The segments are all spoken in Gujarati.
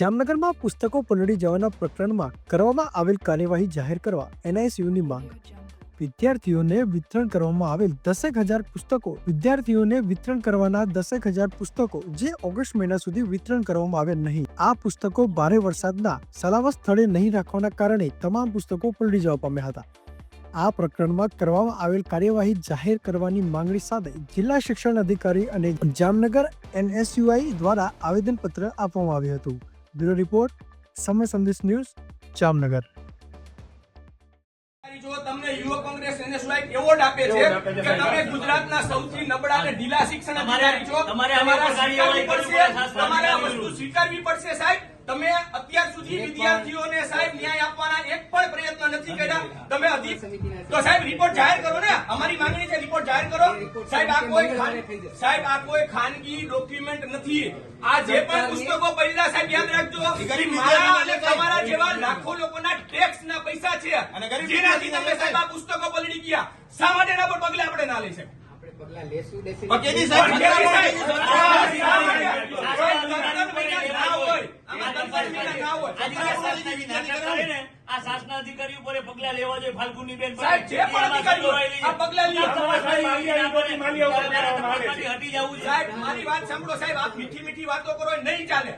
જામનગરમાં પુસ્તકો પલળી જવાના પ્રકરણમાં કરવામાં આવેલ કાર્યવાહી જાહેર કરવા એનઆઈસીયુની માંગ. વિદ્યાર્થીઓને વિતરણ કરવામાં આવેલ દસેક હજાર પુસ્તકો વિદ્યાર્થીઓને વિતરણ કરવાના દસેક હજાર પુસ્તકો જે ઓગસ્ટ મહિના સુધી વિતરણ કરવામાં આવેલ નહીં. આ પુસ્તકો ભારે વરસાદના સલામત સ્થળે નહીં રાખવાના કારણે તમામ પુસ્તકો પલળી જવા પામ્યા હતા. આ પ્રકરણમાં કરવામાં આવેલ કાર્યવાહી જાહેર કરવાની માંગણી સાથે જિલ્લા શિક્ષણ અધિકારી અને જામનગર એનએસયુઆઈ દ્વારા આવેદનપત્ર આપવામાં આવ્યું હતું. બ્યુરો રિપોર્ટ સમય સંદેશ ન્યૂઝ જામનગર. જો તમને યુવક કોંગ્રેસ એનએસવાય એવોર્ડ આપે છે કે તમે ગુજરાતના સૌથી નબળા અને ઢીલા શિક્ષણ અધિકારી છો તમારે સ્વીકારવી પડશે તમારે આ વસ્તુ સ્વીકારવી પડશે સાહેબ. તમે અત્યાર સુધી વિદ્યાર્થીઓને સાહેબ ન્યાય આપવાના એક પણ પ્રયત્ન નથી કર્યા તમે અધિક તો સાહેબ રિપોર્ટ જાહેર કરો ને. અમારી માંગણી છે રિપોર્ટ જાહેર કરો. સાહેબ આ કોઈ સાહેબ આ કોઈ ખાનગી ડોક્યુમેન્ટ નથી. આ જે પણ પુસ્તકો પડેલા સાહેબ યાદ રાખજો. મારા અને તમારા જેવા લાખો લોકોના ટેક્સ ના પૈસા છે. જેનાથી તમે સાહેબ આ પુસ્તકો પલડી ગયા. શા માટે એના પર પગલા આપણે ના લઈ શકીએ? પગલા લેશું દેશું આ ઉપર પગલા લેવા જોઈએ. સાહેબ, જે પણ અધિકારીઓ આ પગલા હટી જવું છે. સાહેબ મારી વાત સાંભળો સાહેબ આપ મીઠી મીઠી વાતો કરો નહીં ચાલે.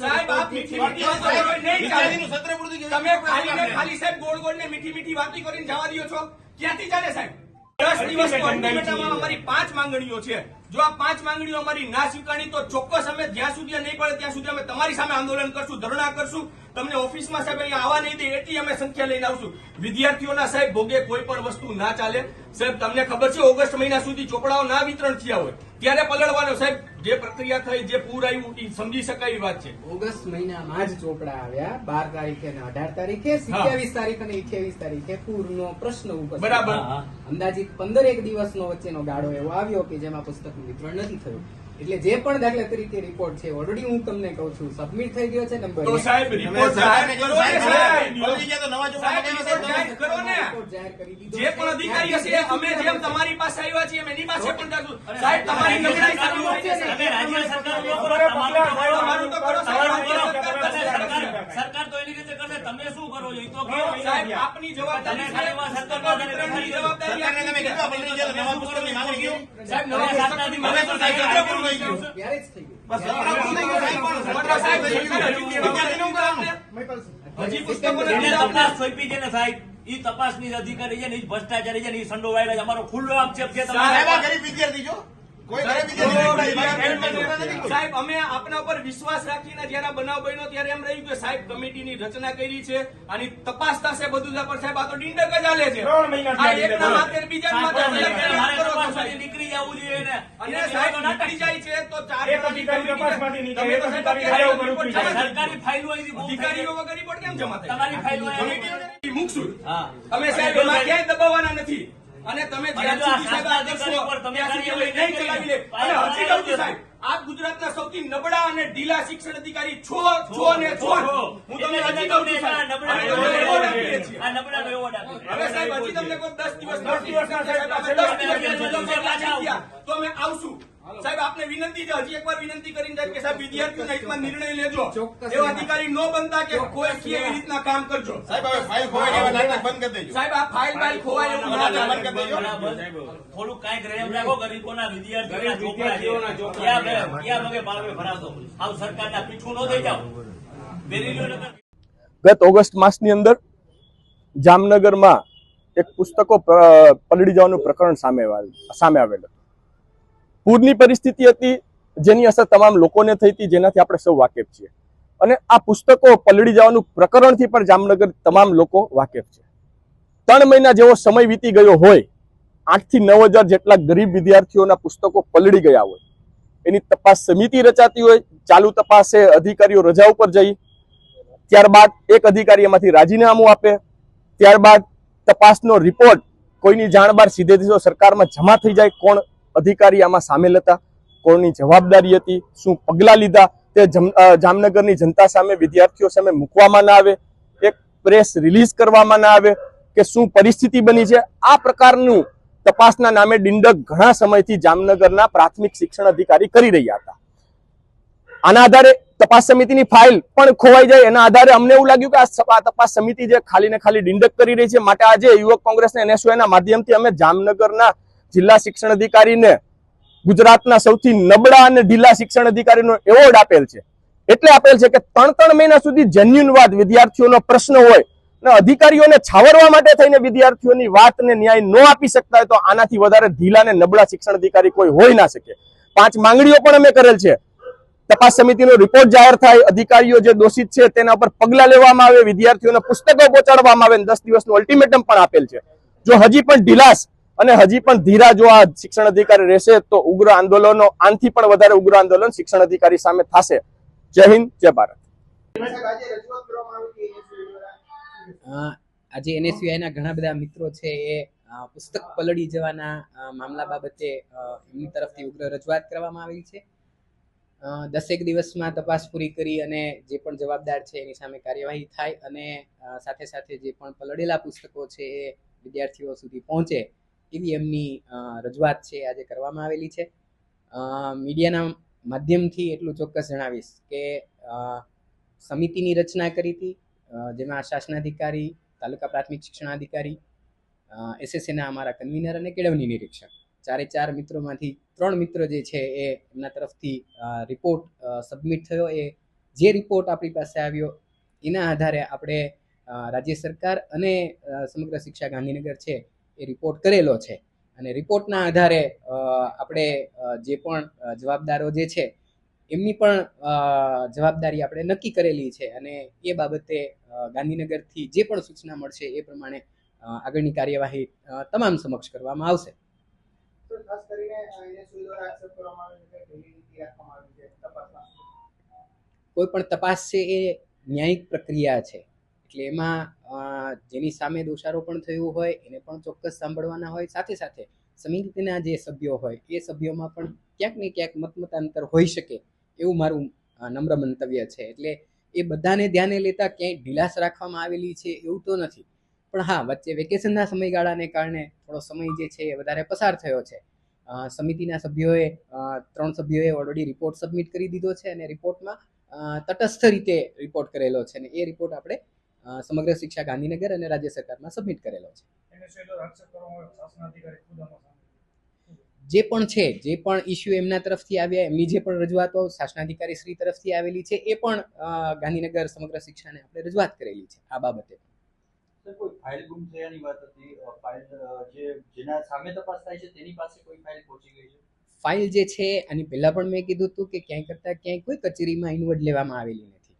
સાહેબ આપ મીઠી મીઠી વાતો કરો નહીં ચાલે. સત્ર પૂરું તમે ખાલી ને ખાલી સાહેબ ગોળ ગોળ ને મીઠી મીઠી વાતો કરીને જવા દો છો. ક્યાંથી ચાલે સાહેબ? દસ દિવસ અમારી પાંચ માંગણીઓ છે. જો આ પાંચ માંગણીઓ અમારી ના સ્વીકારી તો ચોક્કસ અમે જ્યાં સુધી નહીં પડે ત્યાં સુધી અમે તમારી સામે આંદોલન કરશું ધરણા કરશું. તમને ઓફિસમાં સાહેબ અહીંયા આવવા નહીં દે એટલી અમે સંખ્યા લઈને આવશું. વિદ્યાર્થીઓના સાહેબ ભોગે કોઈ પણ વસ્તુ ના ચાલે. સાહેબ તમને ખબર છે ઓગસ્ટ મહિના સુધી ચોપડાઓ ના વિતરણ થયા હોય. ત્યારે પલળવાનો સાહેબ? જે પ્રક્રિયા થઈ જે પૂર આવ્યું એ સમજી શકાય વાત છે. ઓગસ્ટ મહિનામાં જ ચોપડા આવ્યા બાર તારીખે અને અઢાર તારીખે સત્યાવીસ તારીખ અને અઠ્યાવીસ તારીખે પૂરનો પ્રશ્ન ઉપર બરાબર. અંદાજિત પંદર એક દિવસનો વચ્ચેનો ગાળો એવો આવ્યો કે જેમાં પુસ્તકનું વિતરણ નથી થયું. એટલે જે પણ દાખલા તરીકે રિપોર્ટ છે ઓલરેડી હું તમને કહું છું સબમિટ થઈ ગયો છે નંબર તો સાહેબ રિપોર્ટ જાહેર કરો ને સાહેબ પલળી ગયા તો નવા જો સાહેબ, રિપોર્ટ જાહેર કરો ને. રિપોર્ટ જાહેર કરી દીધો જે પણ અધિકારી હશે અમે જેમ તમારી પાસે આવ્યા છીએ એની પાસે પણ જાશું. સાહેબ તમારી નબળાઈ સામે હોય છે. તમે રાજ્ય સરકાર નો કરો, તમારું તો કરો. તમારું તો કરો, સાહેબ, તમારું રાજ્ય કરો. સરકાર તમે કરશે. સરકાર- સરકાર તો એની રીતે કરશે તમે શું કરો છો એ તો. સાહેબ આપની જવાબદારી જવાબદારી તમે. સાહેબ નવા સાતનાથી મને તો સાહેબ પૂરું થઈ ગયું. જ પણ હજી પુસ્તકો તપાસ સોંપી છે ને સાહેબ. ઈ તપાસની અધિકારી છે ને ઈ ભ્રષ્ટાચારી છે ને ઈ સંડોવાયેલા છે. અમારો ખુલ્લો આક્ષેપ છે તમારે. ગરીબ વિદ્યાર્થી વિદ્યાર્થી સાહેબ અમે આપના ઉપર વિશ્વાસ રાખીને જયારે બનાવ બન્યો ત્યારે એમ રહ્યું કે સાહેબ કમિટીની રચના કરી છે અને તપાસ થશે બધું. પણ સાહેબ આ તો ડિંડક જ હાલે છે. નીકળી જવું જોઈએ અને સાહેબ નીકળી જાય છે તો ચાર. સરકારી ફાઇલો અધિકારીઓ વગર રિપોર્ટ કેમ જમા થાય? તમારી ફાઇલો મૂકશું. તમે સાહેબ એમાં ક્યાંય દબાવવાના નથી. અને તમે જ્યાં સુધી સાહેબ આ ઉપર તમે ત્યાં સુધી અમે નહીં નહીં ચલાવી લે. અને હજી કહું છું સાહેબ, આપ ગુજરાતના સૌથી નબળા અને ઢીલા શિક્ષણ અધિકારી છો છો ને છો હું તમને હજી કહું છું સાહેબ. નબળા અમે એવોર્ડ આપીએ છીએ. આ નબળાનો એવોર્ડ આપીએ. હવે સાહેબ હજી તમને કોઈ દસ દિવસ દસ દિવસ તો અમે આવશું. સાહેબ આપને વિનંતી છે હજી એકવાર વિનંતી કરીને સાહેબ કે સાહેબ વિદ્યાર્થીઓના હિતમાં નિર્ણય લેજો. એવા અધિકારી ન બનતા કે કોઈ એવી રીતના કામ કરજો. સાહેબ હવે ફાઇલ ખોવાય એવા નાટક બંધ કરી દેજો. સાહેબ આ ફાઇલ ફાઇલ ખોવાય એવું ના નાટક બંધ કરી દેજો. થોડું કાંઈક રેમ રાખો ગરીબોના વિદ્યાર્થીઓના ચોપડા ગત ઓગસ્ટ માસની અંદર જામનગરમાં એક પુસ્તકો પલળી જવાનું પ્રકરણ સામે સામે આવેલું પૂરની પરિસ્થિતિ હતી, જેની અસર તમામ લોકોને થઈ હતી, જેનાથી આપણે સૌ વાકેફ છીએ. અને આ પુસ્તકો પલળી જવાનું પ્રકરણથી પણ જામનગર તમામ લોકો વાકેફ છે. ત્રણ મહિના જેવો સમય વીતી ગયો હોય, આઠથી નવ હજાર જેટલા ગરીબ વિદ્યાર્થીઓના પુસ્તકો પલળી ગયા હોય. એની તપાસ સમિતિ રચાતી હોય, ચાલુ તપાસે, અધિકારીઓ રજા ઉપર જઈ, ત્યારબાદ એક અધિકારી એમાંથી રાજીનામું આપે, ત્યારબાદ તપાસનો રિપોર્ટ કોઈની જાણ બાર સીધે સીધો સરકારમાં જમા થઈ જાય, કોણ અધિકારી આમાં સામેલ હતા કોણની જવાબદારી હતી, શું પગલાં લીધા, તે જમ- જામનગરની જનતા સામે વિદ્યાર્થીઓ સામે મૂકવામાં ના આવે, એક પ્રેસ રિલીઝ કરવામાં ના આવે, કે શું પરિસ્થિતિ બની છે, આ પ્રકારનું તપાસના નામે ડિંડક ઘણા સમયથી જામનગરના પ્રાથમિક શિક્ષણ અધિકારી કરી રહ્યા હતા. આના આધારે તપાસ સમિતિની ફાઇલ પણ ખોવાઈ જાય. એના આધારે અમને એવું લાગ્યું કે આ તપાસ સમિતિ જે ખાલી ને ખાલી ડિંડક કરી રહી છે, માટે આજે યુવક કોંગ્રેસને એનએસઓના માધ્યમથી અમે જામનગરના જિલ્લા શિક્ષણ અધિકારીને ગુજરાતના સૌથી નબળા અને ઢીલા શિક્ષણ અધિકારીનો એવોર્ડ આપેલ છે. એટલે આપેલ છે કે ત્રણ ત્રણ મહિના સુધી જન્યુનવાદ વિદ્યાર્થીઓનો પ્રશ્ન હોય અધિકારીઓને છાવરવા માટે થઈને વિદ્યાર્થીઓની વાતને ન્યાય ન આપી શકતા હોય તો આનાથી વધારે ઢીલા અને નબળા શિક્ષણ અધિકારી કોઈ હોઈ ના શકે. પાંચ માંગણીઓ પણ અમે કરેલ છે. તપાસ સમિતિનો રિપોર્ટ જાહેર થાય, અધિકારીઓ જે દોષિત છે તેના પર પગલા લેવામાં આવે, વિદ્યાર્થીઓને પુસ્તકો પહોંચાડવામાં આવે દસ દિવસનું અલ્ટિમેટમ પણ આપેલ છે. જો હજી પણ ઢીલાસ અને હજી પણ ધીરા જો આ શિક્ષણ અધિકારી રહેશે તો ઉગ્ર આંદોલનો, આનથી પણ વધારે ઉગ્ર આંદોલન શિક્ષણ અધિકારી સામે થશે. જય હિન્દ, જય ભારત. આજે એને ના ઘણા બધા મિત્રો છે એ પુસ્તક પલળી જવાના મામલા બાબતે એમની તરફથી ઉગ્ર રજૂઆત કરવામાં આવી છે. દસેક દિવસમાં તપાસ પૂરી કરી અને જે પણ જવાબદાર છે એની સામે કાર્યવાહી થાય અને સાથે સાથે જે પણ પલળેલા પુસ્તકો છે એ વિદ્યાર્થીઓ સુધી પહોંચે એવી એમની રજૂઆત છે આજે કરવામાં આવેલી છે. મીડિયાના માધ્યમથી એટલું ચોક્કસ જણાવીશ કે સમિતિની રચના કરી હતી જેમાં શાસનાધિકારી, તાલુકા પ્રાથમિક શિક્ષણાધિકારી એસએસસીના અમારા કન્વીનર અને કેળવણી નિરીક્ષક. ચારે ચાર મિત્રોમાંથી ત્રણ મિત્રો જે છે એ એમના તરફથી રિપોર્ટ સબમિટ થયો. એ જે રિપોર્ટ આપણી પાસે આવ્યો, એના આધારે આપણે રાજ્ય સરકાર અને સમગ્ર શિક્ષા ગાંધીનગર છે એ રિપોર્ટ કરેલો છે. અને રિપોર્ટના આધારે આપણે જે પણ જવાબદારો જે છે એમની પણ જવાબદારી આપણે નક્કી કરેલી છે અને એ બાબતે ગાંધીનગરથી જે પણ સૂચના મળશે એ પ્રમાણે આગળની કાર્યવાહી તમામ સમક્ષ કરવામાં આવશે. કોઈ પણ તપાસ છે એ ન્યાયિક પ્રક્રિયા છે. એટલે એમાં જેની સામે દોષારોપણ થયું હોય એને પણ ચોક્કસ સાંભળવાના હોય સાથે સાથે સમિતિના જે સભ્યો હોય એ સભ્યોમાં પણ ક્યાંક ને ક્યાંક મતમતાંતર હોઈ શકે. એવું મારું નમ્ર મંતવ્ય છે. એટલે એ બધાને ધ્યાને લેતા ક્યાંય ઢીલાસ રાખવામાં આવેલી છે એવું તો નથી. પણ હા, વચ્ચે વેકેશનના સમયગાળાને કારણે થોડો સમય જે છે એ વધારે પસાર થયો છે. સમિતિના સભ્યોએ ત્રણ સભ્યોએ ઓલરેડી રિપોર્ટ સબમિટ કરી દીધો છે અને રિપોર્ટમાં તટસ્થ રીતે રિપોર્ટ કરેલો છે અને એ રિપોર્ટ આપણે સમગ્ર શિક્ષા ગાંધીનગર અને રાજ્ય સરકારમાં સબમિટ કરેલો છે. જે પણ છે જે પણ ઇસ્યુ એમના તરફથી આવ્યા એમની જે પણ રજૂઆતો શાસનાધિકારી શ્રી તરફથી આવેલી છે એ પણ ગાંધીનગર સમગ્ર શિક્ષાને આપણે રજૂઆત કરેલી છે આ બાબતે. કોઈ ફાઇલ ગુમ થયાની વાત હતી? ફાઇલ જે જેના સામે તપાસ થાય છે તેની પાસે કોઈ ફાઇલ પહોંચી ગઈ છે? ફાઇલ જે છે આની પહેલા પણ મેં કીધું હતું કે ક્યાંય કરતાં ક્યાંય કોઈ કચેરીમાં ઇન્વર્ટ લેવામાં આવેલી નથી.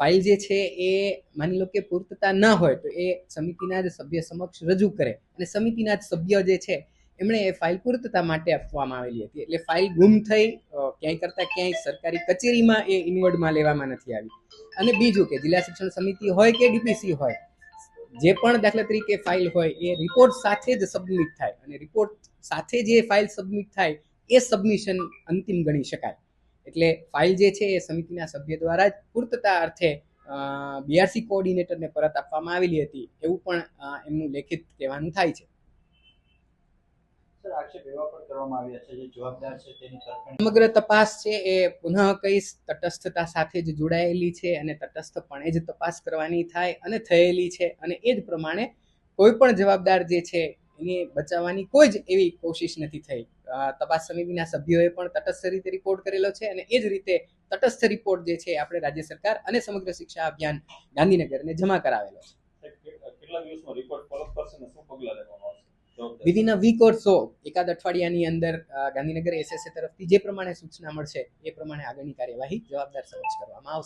ફાઇલ જે છે એ માની લો કે પૂર્તતા ન હોય તો એ સમિતિના જ સભ્ય સમક્ષ રજૂ કરે. અને સમિતિના જ સભ્ય જે છે એમણે એ ફાઇલ પૂર્તતા માટે આપવામાં આવેલી હતી. એટલે ફાઇલ ગુમ થઈ ક્યાંય કરતાં ક્યાંય સરકારી કચેરીમાં એ ઇન્વર્ડમાં લેવામાં નથી આવી. અને બીજું કે જિલ્લા શિક્ષણ સમિતિ હોય કે ડીપીસી હોય, જે પણ દાખલા તરીકે ફાઇલ હોય, એ રિપોર્ટ સાથે જ સબમિટ થાય. અને રિપોર્ટ સાથે જે ફાઇલ સબમિટ થાય, એ સબમિશન અંતિમ ગણી શકાય. એટલે ફાઇલ જે છે, એ સમિતિના સભ્ય દ્વારા જ પૂર્તતા અર્થે બીઆરસી કોઓર્ડિનેટરને પરત આપવામાં આવેલી હતી. એવું પણ એમનું લેખિત કહેવાનું થાય છે સર આક્ષેપ એવા પણ કરવામાં આવ્યા છે જે જવાબદાર છે તેની તરફેણ સમગ્ર તપાસ છે એ પુનઃ કઈ તટસ્થતા સાથે જ જોડાયેલી છે અને તટસ્થપણે જ તપાસ કરવાની થાય અને થયેલી છે અને એ જ પ્રમાણે કોઈ પણ જવાબદાર જે છે એને બચાવવાની કોઈ જ એવી કોશિશ નથી થઈ. તપાસ સમિતિના સભ્યોએ પણ તટસ્થ રીતે રિપોર્ટ કરેલો છે અને એ જ રીતે તટસ્થ રિપોર્ટ જે છે આપણે રાજ્ય સરકાર અને સમગ્ર શિક્ષા અભિયાન ગાંધીનગરને જમા કરાવેલો છે. કેટલા દિવસમાં રિપોર્ટ ફોલોઅપ કરશે ને શું પગલાં લેવામાં આવશે વિધિન અ વીક ઓર સો એકાદ અઠવાડિયાની અંદર ગાંધીનગર એસએસએ તરફથી જે પ્રમાણે સૂચના મળશે, એ પ્રમાણે આગળની કાર્યવાહી જવાબદાર સમક્ષ કરવામાં આવશે.